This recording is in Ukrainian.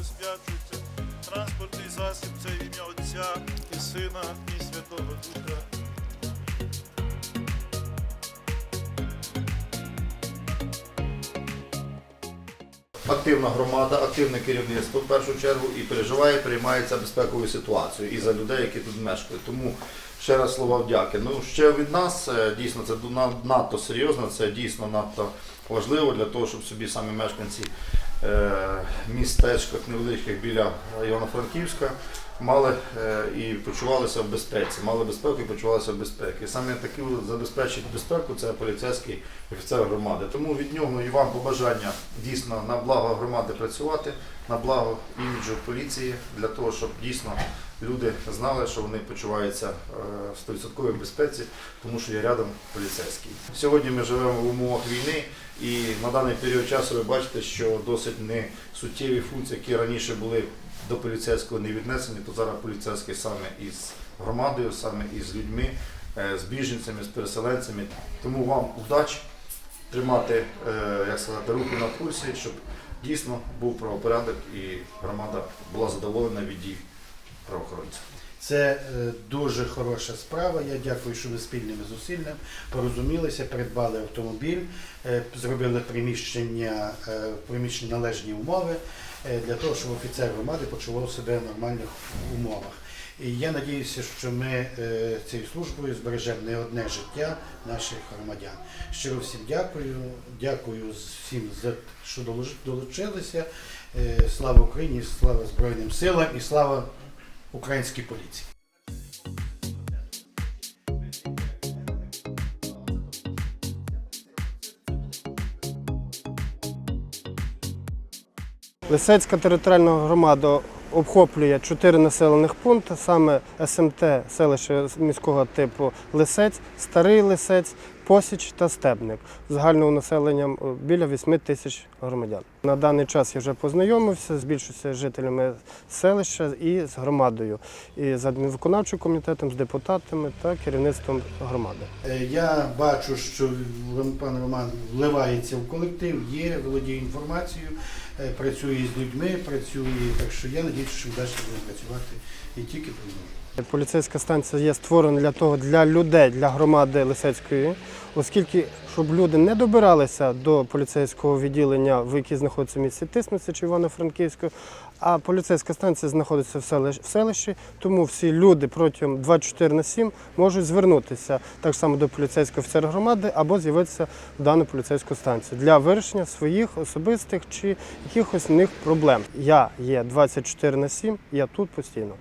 освячується. Транспортний засіб це ім'я Отця і Сина і Святого Духа. Активна громада, активне керівництво в першу чергу і переживає, переймається безпековою ситуацією і за людей, які тут мешкають. Тому ще раз слова вдяки. Ну ще від нас е, дійсно це на- надто серйозно, це дійсно надто важливо для того, щоб собі самі мешканці е, містечках невеличких біля Івано-Франківська мали е, і почувалися в безпеці, мали безпеку і почувалися в безпеці. Саме такі забезпечить безпеку це поліцейський офіцер громади. Тому від нього і вам побажання дійсно на благо громади працювати, на благо іміджу поліції, для того, щоб дійсно люди знали, що вони почуваються 100% безпеці, тому що є рядом поліцейський. Сьогодні ми живемо в умовах війни, і на даний період часу ви бачите, що досить не суттєві функції, які раніше були до поліцейського не віднесені, то зараз поліцейський саме із громадою, саме із людьми, е, з біженцями, з переселенцями. Тому вам удачі тримати, е, як сказати, руки на пульсі, щоб дійсно був правопорядок і громада була задоволена від дій правоохоронців. Це е, дуже хороша справа. Я дякую, що ви спільними зусиллями порозумілися, придбали автомобіль, е, зробили приміщення, е, приміщення належні умови для того, щоб офіцер громади почував себе в нормальних умовах. І я надіюся, що ми цією службою збережемо не одне життя наших громадян. Щиро всім дякую. Дякую всім за що долучилися. Слава Україні, слава Збройним силам і слава українській поліції. Лисецька територіальна громада обхоплює чотири населених пункти, саме СМТ, селище міського типу Лисець, Старий Лисець, Посіч та Стебник. Загальним населенням е, біля 8 тисяч громадян. На даний час я вже познайомився з більшістю жителями селища і з громадою, і з адмінвиконавчим комітетом, з депутатами та керівництвом громади. Е, Я бачу, що пан Роман вливається в колектив, є, володіє інформацією, е, працює з людьми, працює. Так що я надіюся, що далі працювати і тільки продовжує. Поліцейська станція є створена для того, для людей, для громади Лисецької, оскільки щоб люди не добиралися до поліцейського відділення, в якій знаходиться в місті Тисмиці чи Івано-Франківську, а поліцейська станція знаходиться в селищі, тому всі люди протягом 24 на 7 можуть звернутися так само до поліцейського офіцера громади або з'явитися в дану поліцейську станцію для вирішення своїх особистих чи якихось них проблем. Я є 24 на 7, я тут постійно.